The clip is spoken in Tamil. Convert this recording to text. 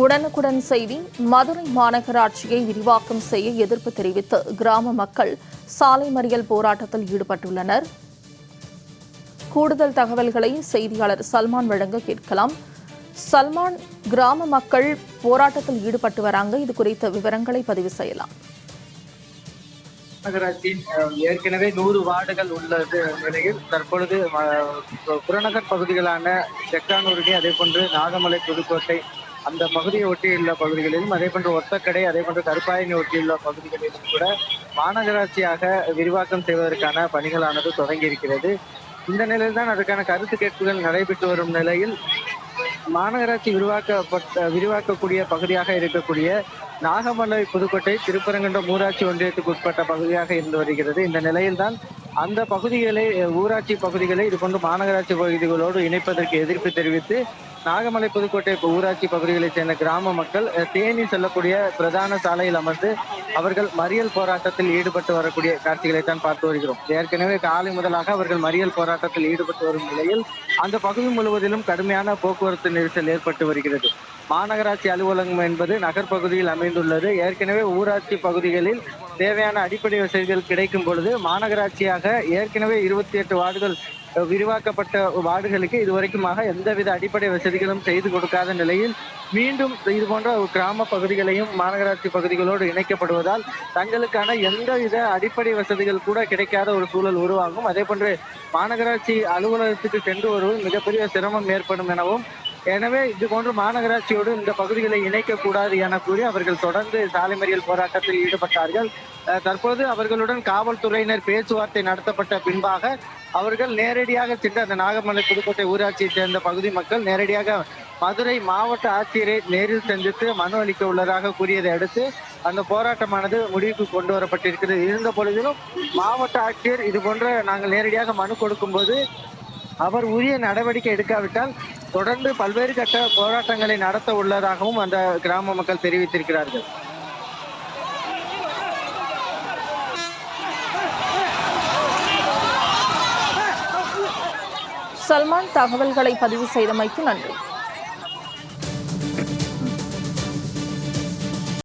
உடனுக்குடன் செய்தி மதுரை மாநகராட்சியை விரிவாக்கம் செய்ய எதிர்ப்பு தெரிவித்து கிராம மக்கள் சாலை மறியல் போராட்டத்தில் ஈடுபட்டுள்ளனர். கூடுதல் தகவல்களை செய்தியாளர் சல்மான் வழங்க கேட்கலாம். சல்மான் கிராம மக்கள் போராட்டத்தில் ஈடுபட்டு வராங்க. இது குறித்த விவரங்களை பதிவு செய்யலாம். நகராட்சி ஏற்கனவே நூறு வார்டுகள் உள்ளது நிலையில் தற்பொழுது புறநகர் பகுதிகளான செக்கானூரணி அதே போன்று நாகமலை புதுக்கோட்டை அந்த பகுதியை ஒட்டியுள்ள பகுதிகளிலும் அதே போன்று ஒத்தக்கடை அதே போன்று கருப்பாயினை ஒட்டியுள்ள பகுதிகளிலும் கூட மாநகராட்சியாக விரிவாக்கம் செய்வதற்கான பணிகளானது தொடங்கி இருக்கிறது இந்த நிலையில் தான் அதற்கான கருத்து கேட்புகள் நடைபெற்று வரும் நிலையில் மாநகராட்சி விரிவாக்கப்பட்ட விரிவாக்கக்கூடிய பகுதியாக இருக்கக்கூடிய நாகமலை புதுக்கோட்டை திருப்பரங்குன்றம் ஊராட்சி ஒன்றியத்துக்கு உட்பட்ட பகுதியாக இருந்து வருகிறது. இந்த நிலையில்தான் அந்த பகுதிகளை ஊராட்சி பகுதிகளை இது போன்று மாநகராட்சி பகுதிகளோடு இணைப்பதற்கு எதிர்ப்பு தெரிவித்து நாகமலை புதுக்கோட்டை ஊராட்சி பகுதிகளைச் சேர்ந்த கிராம மக்கள் தேனி செல்லக்கூடிய பிரதான சாலையில் அமர்ந்து அவர்கள் மறியல் போராட்டத்தில் ஈடுபட்டு வரக்கூடிய காட்சிகளை தான் பார்த்து வருகிறோம். ஏற்கனவே காலை முதலாக அவர்கள் மறியல் போராட்டத்தில் ஈடுபட்டு வரும் நிலையில் அந்த பகுதி முழுவதிலும் கடுமையான போக்குவரத்து நெரிசல் ஏற்பட்டு வருகிறது. மாநகராட்சி அலுவலகம் என்பது நகர்ப்பகுதியில் அமைந்துள்ளது. ஏற்கனவே ஊராட்சி பகுதிகளில் தேவையான அடிப்படை வசதிகள் கிடைக்கும் பொழுது மாநகராட்சியாக ஏற்கனவே இருபத்தி எட்டு வார்டுகள் விரிவாக்கப்பட்ட வார்டுகளுக்கு இதுவரைக்குமாக எந்தவித அடிப்படை வசதிகளும் செய்து கொடுக்காத நிலையில் மீண்டும் இது போன்ற கிராம பகுதிகளையும் மாநகராட்சி பகுதிகளோடு இணைக்கப்படுவதால் தங்களுக்கான எந்தவித அடிப்படை வசதிகள் கூட கிடைக்காத ஒரு சூழல் உருவாகும். அதே போன்று மாநகராட்சி அலுவலகத்துக்கு சென்று வருவது மிகப்பெரிய சிரமம் ஏற்படும் எனவும் எனவே இது போன்ற மாநகராட்சியோடு இந்த பகுதிகளை இணைக்கக்கூடாது என கூறி அவர்கள் தொடர்ந்து சாலை மறியல் போராட்டத்தில் ஈடுபட்டார்கள். அஹ் தற்போது அவர்களுடன் காவல்துறையினர் பேச்சுவார்த்தை நடத்தப்பட்ட பின்பாக அவர்கள் நேரடியாக சென்று அந்த நாகமலை புதுக்கோட்டை ஊராட்சியைச் சேர்ந்த பகுதி மக்கள் நேரடியாக மதுரை மாவட்ட ஆட்சியரை நேரில் சந்தித்து மனு அளிக்க உள்ளதாக கூறியதை அடுத்து அந்த போராட்டமானது முடிவுக்கு கொண்டு வரப்பட்டிருக்கிறது. இருந்த பொழுதிலும் மாவட்ட ஆட்சியர் இது போன்ற நாங்கள் நேரடியாக மனு கொடுக்கும்போது அவர் உரிய நடவடிக்கை எடுக்காவிட்டால் தொடர்ந்து பல்வேறு கட்ட போராட்டங்களை நடத்த உள்ளதாகவும் அந்த கிராம மக்கள் தெரிவித்திருக்கிறார்கள். சல்மான் தகவல்களை பதிவு செய்தமைக்கு நன்றி.